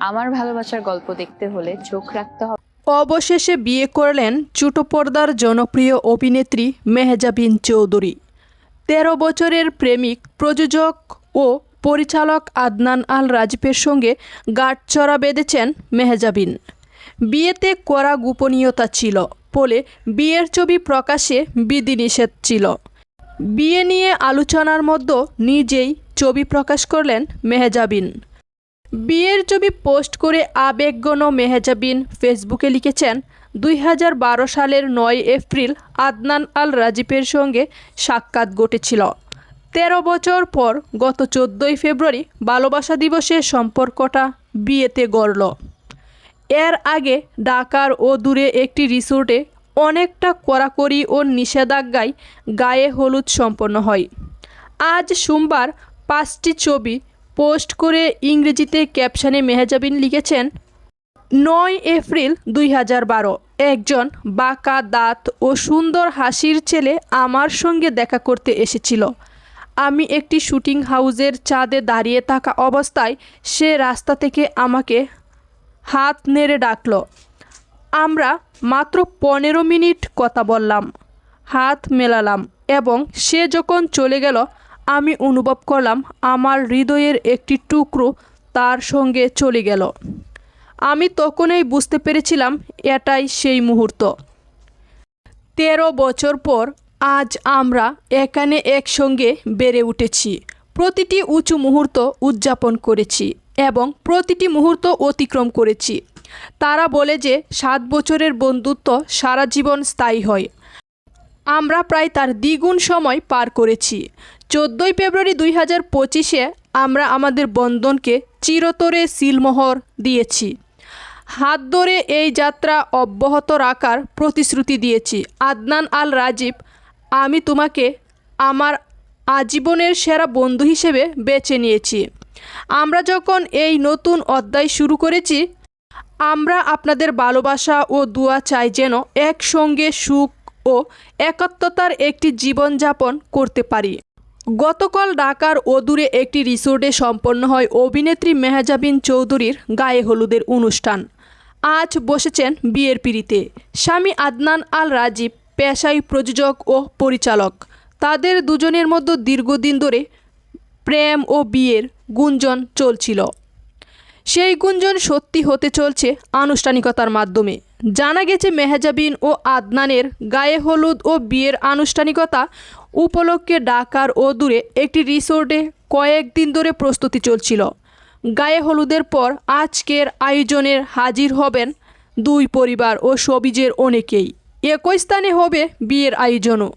আমার ভালোবাসার গল্প দেখতে হলে চোখ রাখতে হবে। অবশেষে বিয়ে করলেন ছোটো পর্দার জনপ্রিয় অভিনেত্রী মেহজাবিন চৌধুরী। তেরো বছরের প্রেমিক, প্রযোজক ও পরিচালক আদনান আল রাজীবের সঙ্গে গাঁটচড়া বেঁধেছেন মেহজাবিন। বিয়েতে করা গোপনীয়তা ছিল বলে বিয়ের ছবি প্রকাশে বিধিনিষেধ ছিল। বিয়ে নিয়ে আলোচনার মধ্যে নিজেই ছবি প্রকাশ করলেন মেহজাবিন। বিয়ের ছবি পোস্ট করে আবেগগণ মেহজাবিন ফেসবুকে লিখেছেন, দুই হাজার বারো সালের নয় এপ্রিল আদনান আল রাজীবের সঙ্গে সাক্ষাৎ ঘটেছিল। তেরো বছর পর গত চোদ্দোই ফেব্রুয়ারি ভালোবাসা দিবসে সম্পর্কটা বিয়েতে গড়ল। এর আগে ঢাকার ও দূরে একটি রিসোর্টে অনেকটা কড়াকড়ি ও নিষেধাজ্ঞায় গায়ে হলুদ সম্পন্ন হয়। আজ সোমবার পাঁচটি ছবি পোস্ট করে ইংরেজিতে ক্যাপশনে মেহাজাবিন লিখেছেন, নয় এপ্রিল দুই হাজার বারো, একজন বাঁকা দাঁত ও সুন্দর হাসির ছেলে আমার সঙ্গে দেখা করতে এসেছিল। আমি একটি শুটিং হাউজের চাঁদে দাঁড়িয়ে থাকা অবস্থায় সে রাস্তা থেকে আমাকে হাত নেড়ে ডাকল। আমরা মাত্র পনেরো মিনিট কথা বললাম, হাত মেলালাম এবং সে যখন চলে গেল আমি অনুভব করলাম আমার হৃদয়ের একটি টুকরো তার সঙ্গে চলে গেল। আমি তখনই বুঝতে পেরেছিলাম এটাই সেই মুহূর্ত। তেরো বছর পর আজ আমরা এখানে একসঙ্গে বেড়ে উঠেছি। প্রতিটি উঁচু মুহূর্ত উদযাপন করেছি এবং প্রতিটি মুহূর্ত অতিক্রম করেছি। তারা বলে যে সাত বছরের বন্ধুত্ব সারা জীবন স্থায়ী হয়। আমরা প্রায় তার দ্বিগুণ সময় পার করেছি। চোদ্দোই ফেব্রুয়ারি দুই হাজার পঁচিশে আমরা আমাদের বন্ধনকে চিরতরে সিলমোহর দিয়েছি। হাত ধরে এই যাত্রা অব্যাহত রাখার প্রতিশ্রুতি দিয়েছি। আদনান আল রাজীব, আমি তোমাকে আমার আজীবনের সেরা বন্ধু হিসেবে বেছে নিয়েছি। আমরা যখন এই নতুন অধ্যায় শুরু করেছি, আমরা আপনাদের ভালোবাসা ও দোয়া চাই যেন একসঙ্গে সুখ ও একাত্মতার একটি জীবনযাপন করতে পারি। গতকাল ঢাকার অদূরে একটি রিসোর্টে সম্পন্ন হয় অভিনেত্রী মেহজাবিন চৌধুরীর গায়ে হলুদের অনুষ্ঠান। আজ বসেছেন বিয়ের পিড়িতে। স্বামী আদনান আল রাজীব পেশায় প্রযোজক ও পরিচালক। তাদের দুজনের মধ্যে দীর্ঘদিন ধরে প্রেম ও বিয়ের গুঞ্জন চলছিল। সেই গুঞ্জন সত্যি হতে চলছে আনুষ্ঠানিকতার মাধ্যমে। জানা গেছে, মেহজাবিন ও আদনানের গায়ে হলুদ ও বিয়ের আনুষ্ঠানিকতা উপলক্ষে ডাকার ও দূরে একটি রিসোর্টে কয়েকদিন ধরে প্রস্তুতি চলছিল। গায়ে হলুদের পর আজকের আয়োজনের হাজির হবেন দুই পরিবার ও সবিজের অনেকেই। একই স্থানে হবে বিয়ের আয়োজনও।